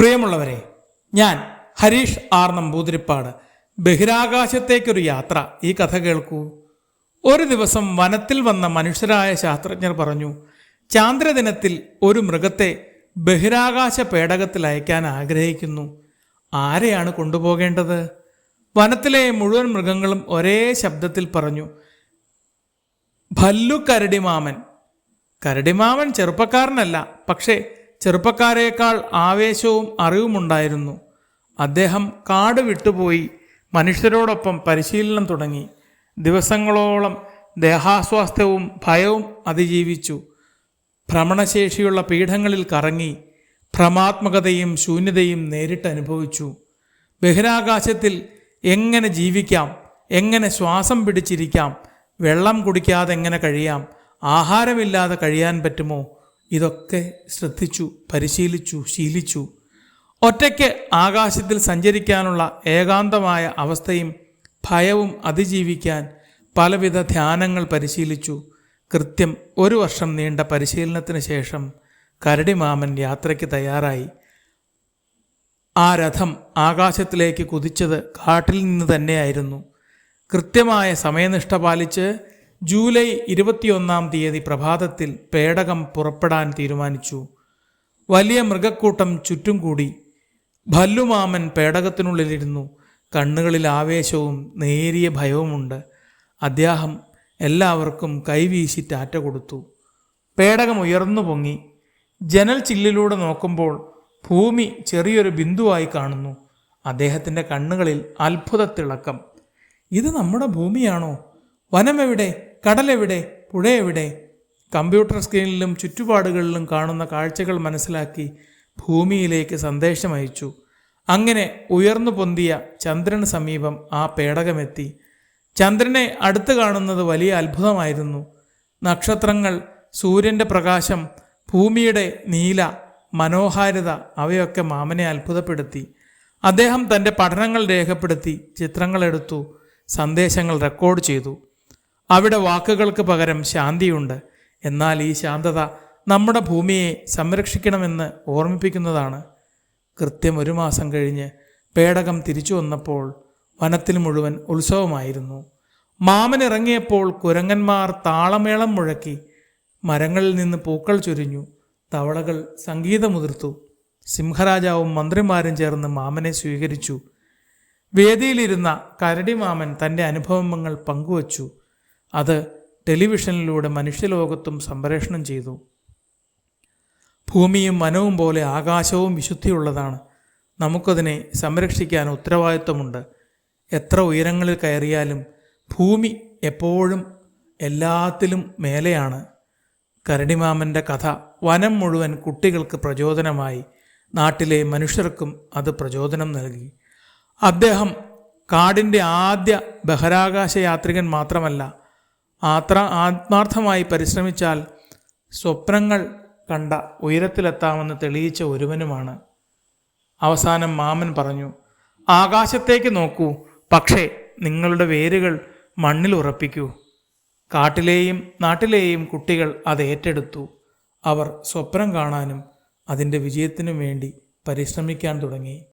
പ്രിയമുള്ളവരെ ഞാൻ ഹരീഷ് ആർ നമ്പൂതിരിപ്പാട്. ബഹിരാകാശത്തേക്കൊരു യാത്ര. ഈ കഥ കേൾക്കൂ. ഒരു ദിവസം വനത്തിൽ വന്ന മനുഷ്യരായ ശാസ്ത്രജ്ഞർ പറഞ്ഞു ചാന്ദ്രദിനത്തിൽ ഒരു മൃഗത്തെ ബഹിരാകാശ പേടകത്തിൽ അയക്കാൻ ആഗ്രഹിക്കുന്നു. ആരെയാണ് കൊണ്ടുപോകേണ്ടത്? വനത്തിലെ മുഴുവൻ മൃഗങ്ങളും ഒരേ ശബ്ദത്തിൽ പറഞ്ഞു ഭല്ലു കരടിമാമൻ. കരടിമാമൻ ചെറുപ്പക്കാരനല്ല പക്ഷേ ചെറുപ്പക്കാരേക്കാൾ ആവേശവും അറിവുമുണ്ടായിരുന്നു. അദ്ദേഹം കാട് വിട്ടുപോയി മനുഷ്യരോടൊപ്പം പരിശീലനം തുടങ്ങി. ദിവസങ്ങളോളം ദേഹാസ്വാസ്ഥ്യവും ഭയവും അതിജീവിച്ചു. ഭ്രമണശേഷിയുള്ള പീഠങ്ങളിൽ കറങ്ങി ഭ്രമാത്മകതയും ശൂന്യതയും നേരിട്ടനുഭവിച്ചു ബഹിരാകാശത്തിൽ എങ്ങനെ ജീവിക്കാം എങ്ങനെ ശ്വാസം പിടിച്ചിരിക്കാം വെള്ളം കുടിക്കാതെ എങ്ങനെ കഴിയാം ആഹാരമില്ലാതെ കഴിയാൻ പറ്റുമോ ഇതൊക്കെ ശ്രദ്ധിച്ചു പരിശീലിച്ചു ശീലിച്ചു. ഒറ്റയ്ക്ക് ആകാശത്തിൽ സഞ്ചരിക്കാനുള്ള ഏകാന്തമായ അവസ്ഥയും ഭയവും അതിജീവിക്കാൻ പലവിധ ധ്യാനങ്ങൾ പരിശീലിച്ചു. കൃത്യം ഒരു വർഷം നീണ്ട പരിശീലനത്തിന് ശേഷം കരടിമാമൻ യാത്രയ്ക്ക് തയ്യാറായി. ആ രഥം ആകാശത്തിലേക്ക് കുതിച്ചത് കാട്ടിൽ നിന്ന് തന്നെയായിരുന്നു. കൃത്യമായ സമയനിഷ്ഠ പാലിച്ച് ജൂലൈ ഇരുപത്തിയൊന്നാം തീയതി പ്രഭാതത്തിൽ പേടകം പുറപ്പെടാൻ തീരുമാനിച്ചു. വലിയ മൃഗക്കൂട്ടം ചുറ്റും കൂടി. ഭല്ലുമാമൻ പേടകത്തിനുള്ളിലിരുന്നു. കണ്ണുകളിൽ ആവേശവും നേരിയ ഭയവുമുണ്ട്. അദ്ദേഹം എല്ലാവർക്കും കൈവീശി ടാറ്റ കൊടുത്തു. പേടകം ഉയർന്നു പൊങ്ങി. ജനൽ ചില്ലിലൂടെ നോക്കുമ്പോൾ ഭൂമി ചെറിയൊരു ബിന്ദുവായി കാണുന്നു. അദ്ദേഹത്തിന്റെ കണ്ണുകളിൽ അത്ഭുതത്തിളക്കം. ഇത് നമ്മുടെ ഭൂമിയാണോ? വനമെവിടെ? കടലെവിടെ പുഴയെവിടെ? കമ്പ്യൂട്ടർ സ്ക്രീനിലും ചുറ്റുപാടുകളിലും കാണുന്ന കാഴ്ചകൾ മനസ്സിലാക്കി ഭൂമിയിലേക്ക് സന്ദേശം അയച്ചു അങ്ങനെ ഉയർന്നു പൊന്തിയ ചന്ദ്രന് സമീപം ആ പേടകമെത്തി. ചന്ദ്രനെ അടുത്ത് കാണുന്നത് വലിയ അത്ഭുതമായിരുന്നു. നക്ഷത്രങ്ങൾ സൂര്യന്റെ പ്രകാശം ഭൂമിയുടെ നീല മനോഹാരിത അവയൊക്കെ മാമനെ അത്ഭുതപ്പെടുത്തി. അദ്ദേഹം തന്റെ പഠനങ്ങൾ രേഖപ്പെടുത്തി ചിത്രങ്ങളെടുത്തു സന്ദേശങ്ങൾ റെക്കോർഡ് ചെയ്തു. അവിടെ വാക്കുകൾക്ക് പകരം ശാന്തിയുണ്ട്. എന്നാൽ ഈ ശാന്തത നമ്മുടെ ഭൂമിയെ സംരക്ഷിക്കണമെന്ന് ഓർമ്മിപ്പിക്കുന്നതാണ്. കൃത്യം ഒരു മാസം കഴിഞ്ഞ് പേടകം തിരിച്ചു വന്നപ്പോൾ വനത്തിൽ മുഴുവൻ ഉത്സവമായിരുന്നു. മാമൻ ഇറങ്ങിയപ്പോൾ കുരങ്ങന്മാർ താളമേളം മുഴക്കി മരങ്ങളിൽ നിന്ന് പൂക്കൾ ചൊരിഞ്ഞു. തവളകൾ സംഗീതമുതിർത്തു. സിംഹരാജാവും മന്ത്രിമാരും ചേർന്ന് മാമനെ സ്വീകരിച്ചു. വേദിയിലിരുന്ന കരടി മാമൻ തന്റെ അനുഭവങ്ങൾ പങ്കുവച്ചു. അത് ടെലിവിഷനിലൂടെ മനുഷ്യലോകത്തും സംപ്രേഷണം ചെയ്തു. ഭൂമിയും മനവും പോലെ ആകാശവും വിശുദ്ധിയുള്ളതാണ്. നമുക്കതിനെ സംരക്ഷിക്കാൻ ഉത്തരവാദിത്വമുണ്ട്. എത്ര ഉയരങ്ങളിൽ കയറിയാലും ഭൂമി എപ്പോഴും എല്ലാത്തിലും മേലെയാണ്. കരടിമാമന്റെ കഥ വനം മുഴുവൻ കുട്ടികൾക്ക് പ്രചോദനമായി. നാട്ടിലെ മനുഷ്യർക്കും അത് പ്രചോദനം നൽകി. അദ്ദേഹം കാടിന്റെ ആദ്യ ബഹിരാകാശ യാത്രികൻ മാത്രമല്ല ആത്ര ആത്മാർത്ഥമായി പരിശ്രമിച്ചാൽ സ്വപ്നങ്ങൾ കണ്ട ഉയരത്തിലെത്താമെന്ന് തെളിയിച്ച ഒരുവനുമാണ്. അവസാനം മാമൻ പറഞ്ഞു ആകാശത്തേക്ക് നോക്കൂ പക്ഷേ നിങ്ങളുടെ വേരുകൾ മണ്ണിൽ ഉറപ്പിക്കൂ. കാട്ടിലെയും നാട്ടിലെയും കുട്ടികൾ അത് ഏറ്റെടുത്തു. അവർ സ്വപ്നം കാണാനും അതിന്റെ വിജയത്തിനും വേണ്ടി പരിശ്രമിക്കാൻ തുടങ്ങി.